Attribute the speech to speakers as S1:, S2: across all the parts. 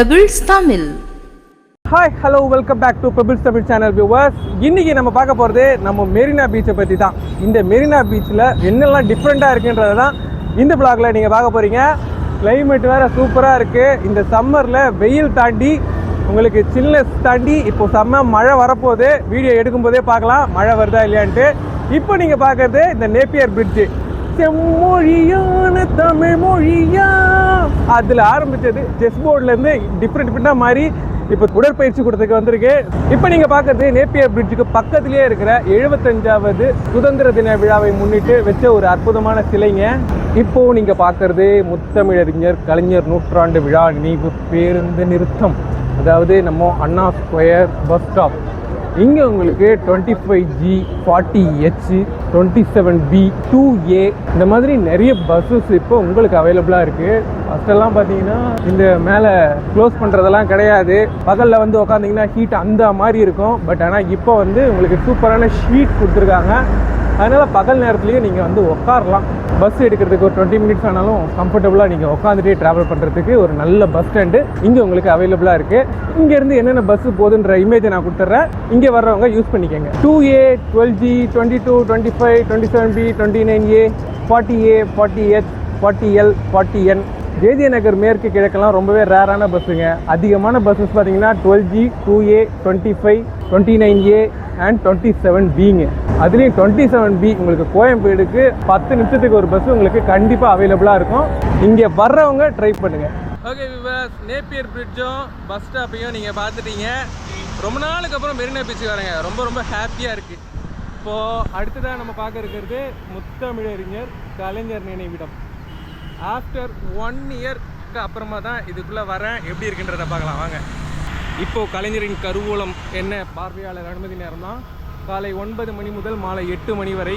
S1: Pebbles Tamil
S2: hi hello welcome back to Pebbles Tamil channel viewers இன்னைக்கு நம்ம பார்க்க போகிறது நம்ம மெரினா பீச்சை பற்றி தான். இந்த மெரினா பீச்சில் என்னெல்லாம் டிஃப்ரெண்ட்டாக இருக்குன்றதை தான் இந்த பிளாகில் நீங்கள் பார்க்க போகிறீங்க கிளைமேட் வேறு சூப்பராக இருக்குது இந்த சம்மரில் வெயில் தாண்டி உங்களுக்கு சில்னஸ் தாண்டி இப்போ செம்ம மழை வரப்போகுது. வீடியோ எடுக்கும்போதே பார்க்கலாம். மழை வருதா இல்லையான்ட்டு. இப்போ நீங்கள் பார்க்குறது இந்த நேப்பியர் பிரிட்ஜு செம்மொழியான தமிழ் மொழியா? அதில் ஆரம்பித்தது செஸ் போர்ட்லேருந்து டிஃப்ரெண்ட் டிஃப்ரெண்ட்டாக மாறி இப்போ உடற்பயிற்சி கூடத்துக்கு வந்திருக்கு. இப்போ நீங்கள் பார்க்குறது நேப்பியர் பிரிட்ஜுக்கு பக்கத்துலேயே இருக்கிற எழுபத்தஞ்சாவது சுதந்திர தின விழாவை முன்னிட்டு வச்ச ஒரு அற்புதமான சிலைங்க. இப்போது நீங்கள் பார்க்குறது முத்தமிழறிஞர் கலைஞர் நூற்றாண்டு விழா நினைவு பேருந்து நிறுத்தம். அதாவது நம்ம அண்ணா ஸ்கொயர் பஸ் ஸ்டாப். இங்கே உங்களுக்கு twenty five G forty H twenty seven B two A இந்த மாதிரி நிறைய பஸ்ஸஸ் இப்போ உங்களுக்கு அவைலபிளாக இருக்குது ஃபஸ்ட்டெல்லாம் பார்த்தீங்கன்னா இந்த மேலே க்ளோஸ் பண்ணுறதெல்லாம் கிடையாது. பகலில் வந்து உக்காந்திங்கன்னா ஹீட் அந்த மாதிரி இருக்கும். பட் ஆனால் இப்போ வந்து உங்களுக்கு சூப்பரான ஷீட் கொடுத்துருக்காங்க. அதனால் பகல் நேரத்துலேயும் நீங்கள் வந்து உட்காரலாம் பஸ் எடுக்கிறதுக்கு ஒரு டுவெண்ட்டி மினிட்ஸ் ஆனாலும் கம்ஃபர்டபுளாக நீங்கள் உட்காந்துட்டே ட்ராவல் பண்ணுறதுக்கு ஒரு நல்ல பஸ் ஸ்டாண்டு இங்கே உங்களுக்கு அவைலபிளாக இருக்குது இங்கேருந்து என்னென்ன பஸ் போகுதுன்ற இமேஜை நான் கொடுத்துட்றேன். இங்கே வர்றவங்க யூஸ் பண்ணிக்கோங்க. Two A twelve G twenty two twenty five twenty seven B twenty nine A forty A forty H forty L forty N JJ Nagar மேற்கு கிழக்கெல்லாம் ரொம்பவே ரேரான பஸ்ஸுங்க. அதிகமான பஸ்ஸஸ் பார்த்தீங்கன்னா twelve G two A twenty five twenty nine A and twenty seven பிங்க. அதுலேயும் twenty seven B உங்களுக்கு கோயம்பேடுக்கு பத்து நிமிஷத்துக்கு ஒரு பஸ் உங்களுக்கு கண்டிப்பாக அவைலபிளாக இருக்கும். இங்கே வர்றவங்க ட்ரை பண்ணுங்கள் ஓகே விவாஸ் நேப்பியர் பிரிட்ஜும் பஸ் ஸ்டாப்பையும் நீங்கள் பார்த்துட்டீங்க. ரொம்ப நாளுக்கு அப்புறம் மெரினா பீச்சுக்கு வரேங்க. ரொம்ப ரொம்ப ஹாப்பியாக இருக்குது இப்போது அடுத்ததாக நம்ம பார்க்க இருக்கிறது முத்தமிழறிஞர் கலைஞர் நினைவிடம். ஆஃப்டர் ஒன் இயர்க்கு அப்புறமா தான் இதுக்குள்ளே வரேன். எப்படி இருக்குன்றதை பார்க்கலாம். வாங்க. இப்போது கலைஞரின் கருவூலம் என்ன? பார்வையாளர் அனுமதி நேரம் தான் காலை ஒன்பது மணி முதல் மாலை எட்டு மணி வரை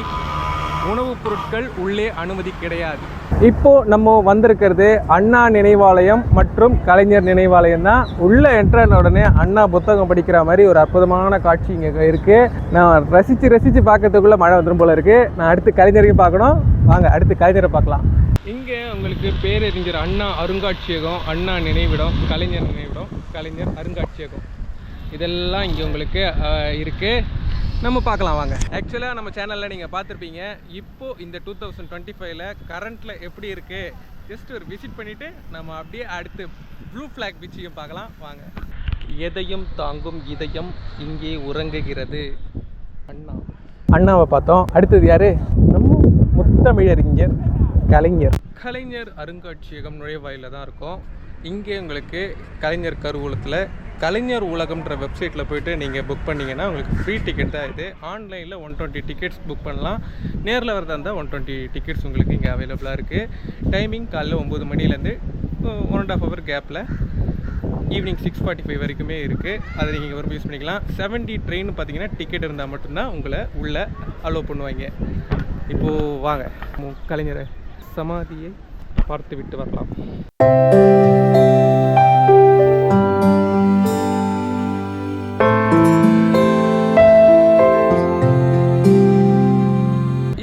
S2: உணவுப் பொருட்கள் உள்ளே அனுமதி கிடையாது. இப்போ நம்ம வந்திருக்கிறது அண்ணா நினைவாலயம் மற்றும் கலைஞர் நினைவாலயம் தான். உள்ள என்ட்ரன் உடனே அண்ணா புத்தகம் படிக்கிற மாதிரி ஒரு அற்புதமான காட்சி இங்கே இருக்கு. நான் ரசித்து ரசித்து பார்க்கறதுக்குள்ள மழை வந்துடும் போல இருக்கு. நான் அடுத்து கலைஞரையும் பார்க்கணும். வாங்க அடுத்து கலைஞரை பார்க்கலாம். இங்கே உங்களுக்கு பேரறிஞர் அண்ணா அருங்காட்சியகம் அண்ணா நினைவிடம் கலைஞர் நினைவிடம் கலைஞர் அருங்காட்சியகம். இதெல்லாம் இங்கே உங்களுக்கு இருக்குது நம்ம பார்க்கலாம் வாங்க. ஆக்சுவலாக நம்ம சேனலில் நீங்கள் பார்த்துருப்பீங்க. இப்போது இந்த டூ தௌசண்ட் டுவெண்ட்டி ஃபைவ்ல கரண்ட்டில் எப்படி இருக்குது ஜஸ்ட் ஒரு விசிட் பண்ணிவிட்டு நம்ம அப்படியே அடுத்து ப்ளூ ஃப்ளாக் பீச்சையும் பார்க்கலாம். வாங்க. எதையும் தாங்கும் இதயம் இங்கே உறங்குகிறது. அண்ணா. அண்ணாவை பார்த்தோம். அடுத்தது யார்? நம்ம முத்தமிழறிஞர். கலைஞர். கலைஞர் அருங்காட்சியகம் நுழைவாயில தான் இருக்கும். இங்கே உங்களுக்கு கலைஞர் கருவூலத்தில் கலைஞர் உலகம்ன்ற வெப்சைட்டில் போயிட்டு நீங்கள் புக் பண்ணீங்கன்னா உங்களுக்கு ஃப்ரீ டிக்கெட் தான் இது. ஆன்லைனில் ஒன் டுவெண்ட்டி டிக்கெட்ஸ் புக் பண்ணலாம். நேரில் வரதா இருந்தால் ஒன் டுவெண்ட்டி டிக்கெட்ஸ் உங்களுக்கு இங்கே அவைலபிளாக இருக்குது டைமிங் காலைல ஒம்பது மணிலேருந்து ஒன் அண்ட் ஆஃப் ஹவர் கேப்பில் ஈவினிங் சிக்ஸ் ஃபார்ட்டி ஃபைவ் வரைக்குமே இருக்குது அதை நீங்கள் வரும் யூஸ் பண்ணிக்கலாம். செவன்டி ட்ரெயின் பார்த்தீங்கன்னா டிக்கெட் இருந்தால் மட்டும்தான் உங்களை உள்ளே அலோவ் பண்ணுவாங்க. இப்போது வாங்க. கலைஞரை. சமாதியை பார்த்து விட்டு வரலாம்.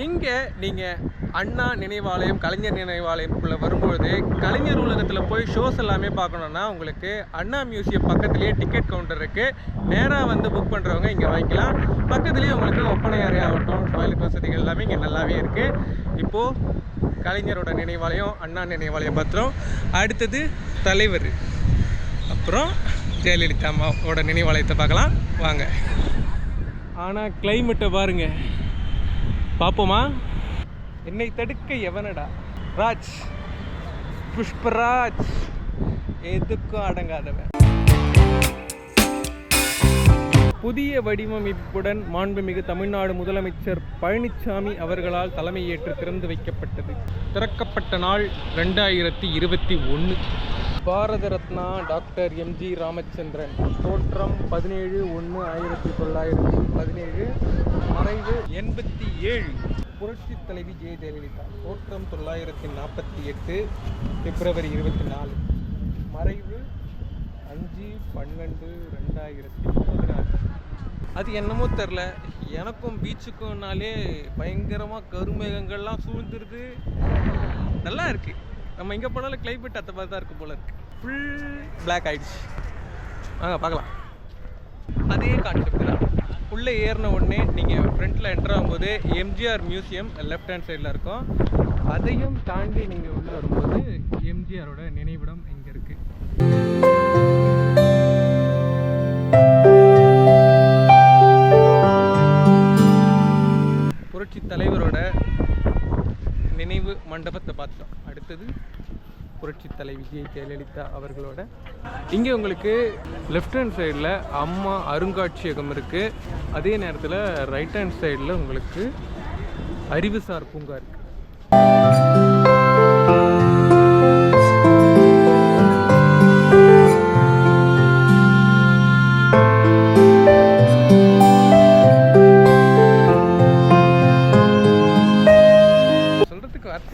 S2: இங்கே நீங்கள் அண்ணா நினைவாலயம் கலைஞர் நினைவாலயத்துக்குள்ளே வரும்பொழுது கலைஞர் உலகத்தில் போய் ஷோஸ் எல்லாமே பார்க்கணுன்னா உங்களுக்கு அண்ணா மியூசியம் பக்கத்துலேயே டிக்கெட் கவுண்டர் இருக்குது நேராக வந்து புக் பண்ணுறவங்க இங்கே வாங்கிக்கலாம். பக்கத்துலேயே உங்களுக்கு ஒப்பனை அறை ஆகட்டும் டாய்லெட் வசதிகள் எல்லாமே இங்கே நல்லாவே இருக்குது இப்போது கலைஞரோட நினைவாலயம் அண்ணா நினைவாலயம் பத்திரம். அடுத்தது தலைவர். அப்புறம் ஜெயலலிதா அம்மாவோட நினைவாலயத்தை பார்க்கலாம். வாங்க. ஆனால் கிளைமேட்டை பாருங்க. பார்ப்போமா? என்னை தடுக்க எவனடா? ராஜ். புஷ்பராஜ். எதுக்கும் அடங்காதவன். புதிய வடிவமைப்புடன் மாண்புமிகு தமிழ்நாடு முதலமைச்சர் பழனிசாமி அவர்களால் தலைமையேற்று திறந்து வைக்கப்பட்டது. திறக்கப்பட்ட நாள் ரெண்டாயிரத்தி இருபத்தி ஒன்று பாரத ரத்னா டாக்டர் எம்ஜி ராமச்சந்திரன். தோற்றம் பதினேழு ஒன்று ஆயிரத்தி தொள்ளாயிரத்தி பதினேழு. மறைவு எண்பத்தி ஏழு. புரட்சி தலைவி ஜெய ஜெயலலிதா தோற்றம் தொள்ளாயிரத்தி நாற்பத்தி எட்டு பிப்ரவரி இருபத்தி நாலு. மறைவு அஞ்சு பன்னெண்டு ரெண்டாயிரத்தி பதினாறு. அது என்னமோ தெரில எனக்கும் பீச்சுக்கும்னாலே பயங்கரமாக கருமேகங்கள்லாம் சூழ்ந்துருது. நல்லா இருக்கு. நம்ம இங்கே போனாலும் கிளைமேட் அத்த மாதிரி தான் இருக்கும் போல இருக்கு. ஃபுல் பிளாக் ஆயிடுச்சு. வாங்க பார்க்கலாம். அதே கான்செப்ட் தான் உள்ளே ஏறின உடனே நீங்கள் ஃப்ரண்ட்டில் என்டர் ஆகும்போது எம்ஜிஆர் மியூசியம் லெஃப்ட் ஹேண்ட் சைடில் இருக்கும். அதையும் தாண்டி நீங்கள் உள்ளே வரும்போது எம்ஜிஆரோட நினைவிடம் இங்கே இருக்குது தலை விஜய் ஜெயலலிதா அவர்களோட. இங்கே உங்களுக்கு லெஃப்ட் ஹேண்ட் சைடில் அம்மா அருங்காட்சியகம் இருக்குது அதே நேரத்தில் ரைட் ஹேண்ட் சைடில் உங்களுக்கு அறிவுசார் பூங்கா இருக்குது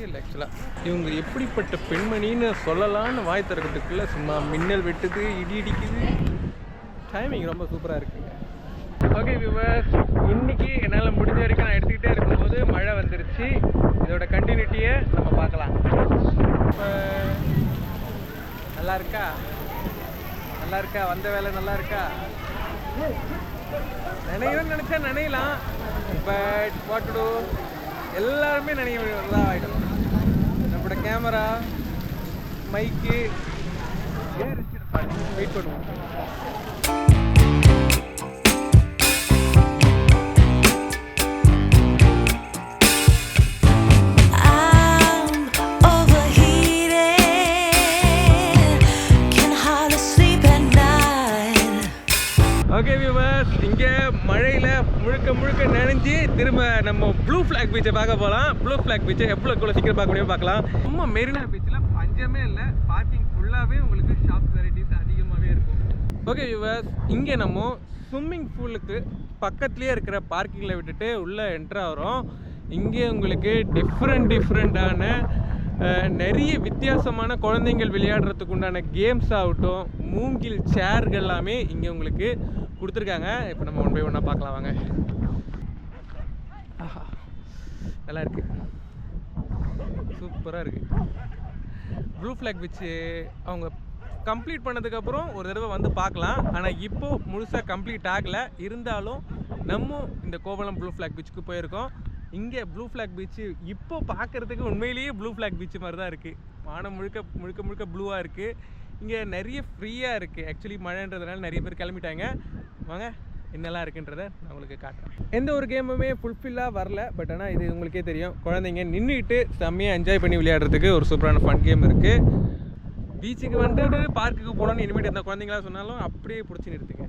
S2: இல்லை ஆக்சுவலாக இவங்க எப்படிப்பட்ட பெண்மணின்னு சொல்லலாம்னு வாய் திறக்கிறதுக்குள்ளே சும்மா மின்னல் வெட்டுது இடி இடிக்குது டைமிங் ரொம்ப சூப்பராக இருக்குங்க. ஓகே விவர்ஸ் இன்னைக்கு என்னால் முடிஞ்ச வரைக்கும் நான் எடுத்துக்கிட்டே இருக்கும்போது மழை வந்துருச்சு. இதோட கண்டினியூட்டியை நம்ம பார்க்கலாம். இப்போ நல்லா இருக்கா? நல்லா இருக்கா? வந்த வேலை நல்லா இருக்கா? நினைக்கணும்னு நினச்சா நினையலாம். பட் வாட் டு எல்லாருமே நினைக்கிறதா ஆகிடும் கேமரா மைக்கு வெயிட் பண்ணுவோம் திரும்ப நம்ம ப்ளூ ஃப்ளாக் பீச்சை பார்க்க போகலாம் ப்ளூ ஃப்ளாக் பீச்சை எவ்வளோ எவ்வளோ சீக்கிரம் பார்க்க முடியும் பார்க்கலாம். நம்ம மெரினா பீச்சில் பஞ்சமே இல்லை. பார்க்கிங் ஃபுல்லாகவே உங்களுக்கு ஷாப் வெரைட்டிஸ் அதிகமாகவே இருக்கும். ஓகே வியூவர்ஸ் இங்கே நம்ம ஸ்விம்மிங் பூலுக்கு பக்கத்துலேயே இருக்கிற பார்க்கிங்கில் விட்டுட்டு உள்ளே என்ட்ரு ஆகிறோம். இங்கே உங்களுக்கு டிஃப்ரெண்ட் டிஃப்ரெண்ட்டான நிறைய வித்தியாசமான குழந்தைங்கள் விளையாடுறதுக்கு உண்டான கேம்ஸ் ஆகட்டும் மூங்கில் சேர்கள் எல்லாமே இங்கே உங்களுக்கு கொடுத்துருக்காங்க. இப்போ நம்ம ஒன் பை ஒன்னாக பார்க்கலாம் வாங்க. நல்லா இருக்கு சூப்பராக இருக்கு. ப்ளூ ஃப்ளாக் பீச்சு அவங்க கம்ப்ளீட் பண்ணதுக்கப்புறம் ஒரு தடவை வந்து பார்க்கலாம். ஆனால் இப்போது முழுசாக கம்ப்ளீட் ஆகலை. இருந்தாலும் நம்ம இந்த கோவளம் ப்ளூ ஃப்ளாக் பீச்சுக்கு போயிருக்கோம். இங்கே ப்ளூ ஃப்ளாக் பீச்சு இப்போ பார்க்குறதுக்கு உண்மையிலேயே ப்ளூ ஃப்ளாக் பீச் மாதிரி தான் இருக்குது வானம் முழுக்க முழுக்க முழுக்க ப்ளூவாக இருக்குது இங்கே நிறைய ஃப்ரீயாக இருக்குது ஆக்சுவலி மழைன்றதுனால நிறைய பேர் கிளம்பிட்டாங்க. வாங்க. என்னெல்லாம் இருக்குன்றத நான் உங்களுக்கு காட்டுறேன். எந்த ஒரு கேமுமே ஃபுல்ஃபில்லாக வரல பட் ஆனால் இது உங்களுக்கே தெரியும். குழந்தைங்க நின்றுட்டு செம்மையாக என்ஜாய் பண்ணி விளையாடுறதுக்கு ஒரு சூப்பரான ஃபன் கேம் இருக்குது பீச்சுக்கு வந்துட்டு பார்க்குக்கு போனோம்னு இனிமேட்டு எந்த குழந்தைங்களா சொன்னாலும் அப்படியே பிடிச்சி நிறுத்துங்க.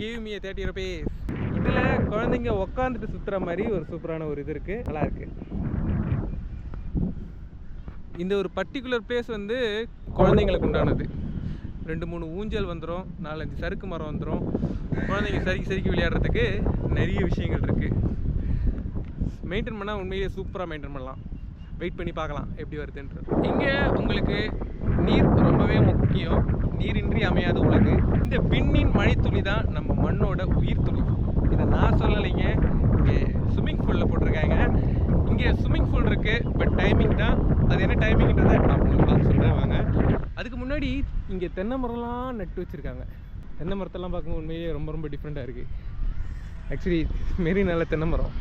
S2: கிவ் மீ தேர்ட்டி ருபீஸ் இதில் குழந்தைங்க உட்காந்துட்டு சுற்றுற மாதிரி ஒரு சூப்பரான ஒரு இது இருக்குது நல்லாயிருக்கு இந்த ஒரு பர்டிகுலர் பிளேஸ் வந்து குழந்தைங்களுக்கு உண்டானது. ரெண்டு மூணு ஊஞ்சல் வந்துடும் நாலஞ்சு சறுக்கு மரம் வந்துடும் குழந்தைங்க சறுக்கி சறுக்கி விளையாடுறதுக்கு நிறைய விஷயங்கள் இருக்குது மெயின்டைன் பண்ணால் உண்மையிலேயே சூப்பராக மெயின்டைன் பண்ணலாம். வெயிட் பண்ணி பார்க்கலாம் எப்படி வருதுன்ற இங்கே உங்களுக்கு நீர் ரொம்பவே முக்கியம். நீரின்றி அமையாத உலகு. இந்த விண்ணின் மழைத்துளி தான் நம்ம மண்ணோட உயிர் துளி இதை நான் சொல்லலைங்க. இங்கே ஸ்விம்மிங் பூலில் போட்டிருக்காங்க. இங்கே ஸ்விம்மிங் பூல் இருக்குது பட் டைமிங் தான். அது என்ன டைமிங்ன்றதை நான் உங்களுக்கு சொல்கிறேன் வாங்க. முன்னாடி இங்கே தென்னை மரம்லாம் நட்டு வச்சுருக்காங்க. தென்னை மரத்தெல்லாம் பார்க்கும்போது உண்மையிலேயே ரொம்ப ரொம்ப டிஃப்ரெண்ட்டாக இருக்குது ஆக்சுவலி மெரினால தென்னை மரம்.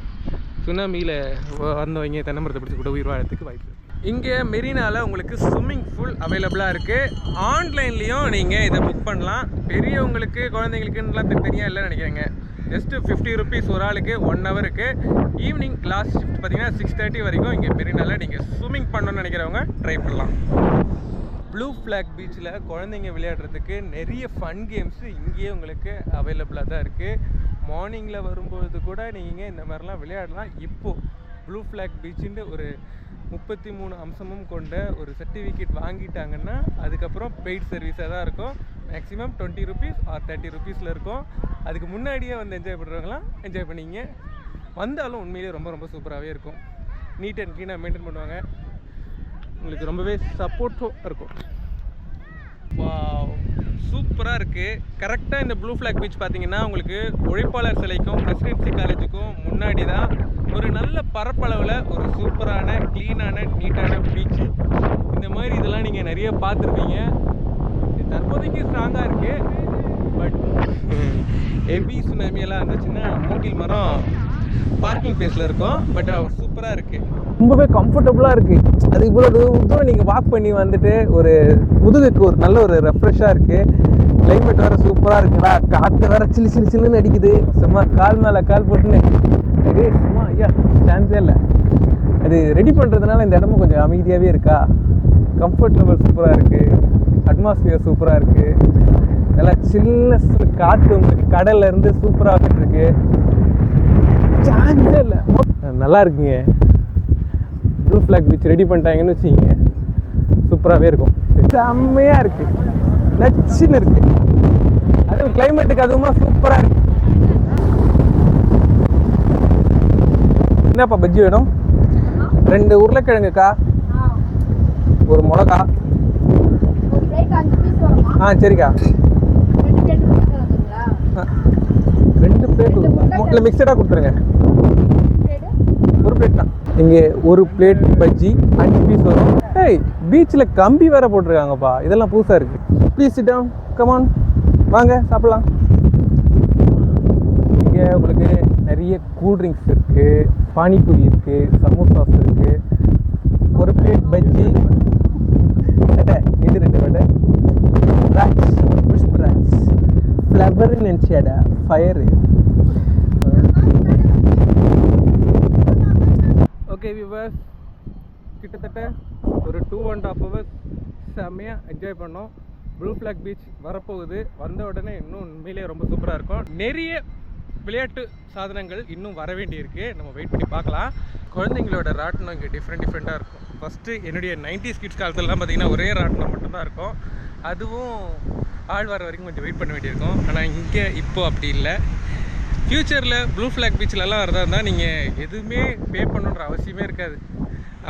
S2: சுனாமியில் வந்தவங்க தென்னை மரத்தை பிடிச்சி கூட உயிர் வாழறதுக்கு வாய்ப்பு இங்கே மெரினாவில் உங்களுக்கு ஸ்விம்மிங் பூல் அவைலபிளாக இருக்குது ஆன்லைன்லேயும் நீங்கள் இதை புக் பண்ணலாம். பெரியவங்களுக்கு குழந்தைங்களுக்குலாம் தனியாக இல்லைன்னு நினைக்கிறேங்க. ஜஸ்ட்டு ஃபிஃப்டி ருபீஸ் ஒரு ஆளுக்கு ஒன் ஹவருக்கு ஈவினிங் லாஸ்ட் ஷிஃப்ட் பார்த்தீங்கன்னா சிக்ஸ் தேர்ட்டி வரைக்கும் இங்கே மெரினாவில் நீங்கள் ஸ்விம்மிங் பண்ணணும்னு நினைக்கிறவங்க ட்ரை பண்ணலாம். ப்ளூ ஃப்ளாக் பீச்சில் குழந்தைங்க விளையாடுறதுக்கு நிறைய ஃபன் கேம்ஸு இங்கேயே உங்களுக்கு அவைலபிளாக தான் இருக்குது மார்னிங்கில் வரும்பொழுது கூட நீங்கள் இந்த மாதிரிலாம் விளையாடலாம். இப்போது ப்ளூ ஃப்ளாக் பீச்சுன்னு ஒரு முப்பத்தி மூணு அம்சமும் கொண்ட ஒரு சர்டிஃபிகேட் வாங்கிட்டாங்கன்னா அதுக்கப்புறம் பெய்ட் சர்வீஸாக தான் இருக்கும். Maximum twenty rupees or thirty ருபீஸில் இருக்கும். அதுக்கு முன்னாடியே வந்து என்ஜாய் பண்ணுறவங்களாம் என்ஜாய் பண்ணிங்க. வந்தாலும் உண்மையிலேயே ரொம்ப ரொம்ப சூப்பராகவே இருக்கும். நீட் அண்ட் க்ளீனாக மெயின்டைன் பண்ணுவாங்க. உங்களுக்கு ரொம்பவே சப்போர்ட்டும் இருக்கும். சூப்பராக இருக்குது கரெக்டாக இந்த ப்ளூ ஃப்ளாக் பீச் பார்த்தீங்கன்னா உங்களுக்கு உழைப்பாளர் சிலைக்கும் பிரசிடென்சி காலேஜுக்கும் முன்னாடி தான் ஒரு நல்ல பரப்பளவில் ஒரு சூப்பரான க்ளீனான நீட்டான பீச் இந்த மாதிரி இதெல்லாம் நீங்கள் நிறைய பார்த்துருப்பீங்க. தற்போதைக்கு ஸ்ட்ராங்காக இருக்கு. பட் ஹெவி சுனாமி எல்லாம் இருந்துச்சுன்னா மூங்கில் மரம் பார்க்கிங் பிளேஸில் இருக்கும் பட் சூப்பராக இருக்குது ரொம்பவே கம்ஃபர்டபுளாக இருக்குது அது இவ்வளோ தூரம் நீங்கள் வாக் பண்ணி வந்துட்டு ஒரு முதுகுக்கு ஒரு நல்ல ஒரு ரெஃப்ரெஷ்ஷாக இருக்குது கிளைமேட் வேற சூப்பராக இருக்குடா காற்று வேற சிலு சிலு சிலுன்னு அடிக்குது. சும்மா கால் மேலே கால் போட்டுன்னு. இது சும்மா ஐயா சான்ஸே இல்லை. அது ரெடி பண்ணுறதுனால இந்த இடமும் கொஞ்சம் அமைதியாகவே இருக்கா? கம்ஃபர்ட் லெவல் சூப்பராக இருக்குது அட்மாஸ்பியர் சூப்பராக இருக்குது நல்லா சில்னஸ் காற்று உங்களுக்கு சூப்பராக இருக்குது சான்ஸே இல்லை நல்லா இருக்குங்க. ப்ளூ ஃப்ளாக் பீச் ரெடி பண்ணிட்டாங்கன்னு வச்சுக்கிங்க. சூப்பராகவே இருக்கும். செம்மையாக இருக்கு. நச்சுன்னு இருக்கு. அதுவும் கிளைமேட்டுக்கு அதுவுமா சூப்பராக இருக்கு. என்னப்பா பஜ்ஜி வேணும்? ரெண்டு உருளைக்கிழங்குக்கா? ஒரு மிளகா?
S3: ஒரு பிளேட் அஞ்சு பீஸ் வருமா?
S2: ஆ சரிக்கா. ஆ, ரெண்டு பிளேட் இல்லை மிக்சடாக கொடுத்துருங்க. ஒரு பிளேட் தான் இங்கே ஒரு பிளேட் பஜ்ஜி அஞ்சு பீஸ் வரும். ஏய் பீச்சில் கம்பி வேற போட்டிருக்காங்கப்பா. இதெல்லாம் புதுசாக இருக்கு. ப்ளீஸ் சிட் டவுன் கமான் வாங்க சாப்பிடலாம். இங்கே உங்களுக்கு நிறைய கூல் ட்ரிங்க்ஸ் இருக்கு. பானிபூரி இருக்கு. சமோசாஸ் இருக்கு. ஒரு பிளேட் பஜ்ஜி இது ரெண்டு வடை ஃப்ளவர் நினச்சியாடா? ஃபயரு ஓகே விவர்ஸ் கிட்டத்தட்ட ஒரு டூ அண்ட் ஆஃப் ஹவர்ஸ் செம்மையாக என்ஜாய் பண்ணோம். ப்ளூ ஃப்ளாக் பீச் வரப்போகுது. வந்த உடனே இன்னும் உண்மையிலேயே ரொம்ப சூப்பராக இருக்கும். நிறைய விளையாட்டு சாதனங்கள் இன்னும் வர வேண்டியிருக்கு. நம்ம வெயிட் பண்ணி பார்க்கலாம். குழந்தைங்களோட ராட்டினம் இங்கே டிஃப்ரெண்ட் டிஃப்ரெண்ட்டாக இருக்கும். ஃபஸ்ட்டு என்னுடைய 90s கிட்ஸ் காலத்துலலாம் பார்த்தீங்கன்னா ஒரே ராட்டினம் மட்டும்தான் இருக்கும். அதுவும் ஆள் வர வரைக்கும் கொஞ்சம் வெயிட் பண்ண வேண்டியிருக்கும். ஆனால் இங்கே இப்போது அப்படி இல்லை. ஃப்யூச்சரில் ப்ளூ ஃப்ளாக் பீச்சிலலாம் வரதா இருந்தால் நீங்கள் எதுவுமே பே பண்ணுன்ற அவசியமே இருக்காது.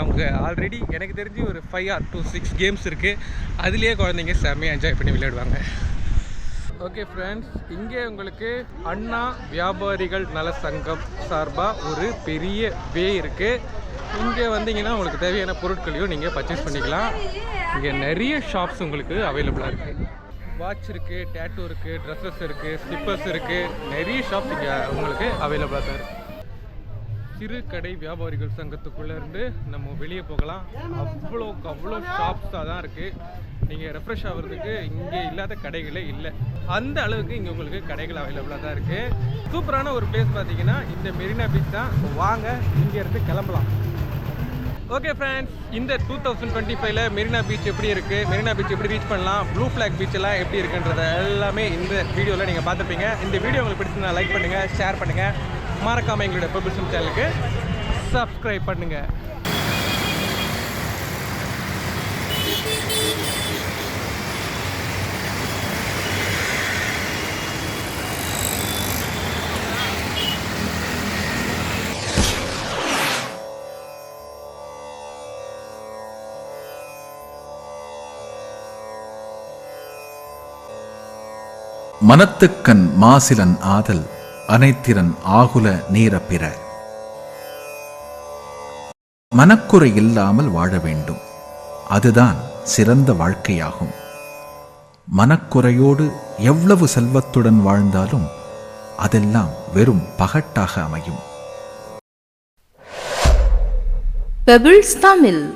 S2: அவங்க ஆல்ரெடி எனக்கு தெரிஞ்சு ஒரு five or two six games இருக்குது அதுலேயே குழந்தைங்க செம்மையாக என்ஜாய் பண்ணி விளையாடுவாங்க. ஓகே ஃப்ரெண்ட்ஸ் இங்கே உங்களுக்கு அண்ணா வியாபாரிகள் நல சங்கம் சார்பாக ஒரு பெரிய வே இருக்குது இங்கே வந்தீங்கன்னா உங்களுக்கு தேவையான பொருட்களையும் நீங்கள் பர்ச்சேஸ் பண்ணிக்கலாம். இங்கே நிறைய ஷாப்ஸ் உங்களுக்கு அவைலபிளாக இருக்குது வாட்ச் இருக்குது டேட்டூ இருக்குது ட்ரெஸ்ஸஸ் இருக்குது ஸ்லிப்பர்ஸ் இருக்குது நிறைய ஷாப்ஸ் இங்கே உங்களுக்கு அவைலபிளாக தான் இருக்குது சிறு கடை வியாபாரிகள் சங்கத்துக்குள்ளே இருந்து நம்ம வெளியே போகலாம். அவ்வளோக்கு அவ்வளோ ஷாப்ஸாக தான் இருக்குது நீங்கள் ரெஃப்ரெஷ் ஆகிறதுக்கு இங்கே இல்லாத கடைகளே இல்லை. அந்த அளவுக்கு இங்கே உங்களுக்கு கடைகள் அவைலபிளாக தான் இருக்குது சூப்பரான ஒரு பிளேஸ் பார்த்தீங்கன்னா இந்த மெரினா பீச் தான். வாங்க இங்கேருந்து கிளம்பலாம். ஓகே ஃப்ரெண்ட்ஸ் இந்த டூ தௌசண்ட் டுவெண்ட்டி ஃபைவ்ல மெரினா பீச் எப்படி இருக்குது மெரினா பீச் எப்படி ரீச் பண்ணலாம்? ப்ளூ ஃப்ளாக் பீச் எல்லாம் எப்படி இருக்குன்றத எல்லாமே இந்த வீடியோவில் நீங்கள் பார்த்துருப்பீங்க. இந்த வீடியோ உங்களுக்கு பிடிச்சிருந்தா லைக் பண்ணுங்கள் ஷேர் பண்ணுங்கள் மறக்காமல் எங்களோட பபிள்சம் சேனலுக்கு சப்ஸ்கிரைப் பண்ணுங்கள்
S4: மனத்துக்கண் மாசிலன் ஆதல் அனைத்திறன் ஆகுல நேர பிற மனக்குறை இல்லாமல் வாழ வேண்டும். அதுதான் சிறந்த வாழ்க்கையாகும். மனக்குறையோடு எவ்வளவு செல்வத்துடன் வாழ்ந்தாலும் அதெல்லாம் வெறும் பகட்டாக அமையும்.
S5: பெபிள்ஸ் தமிழ்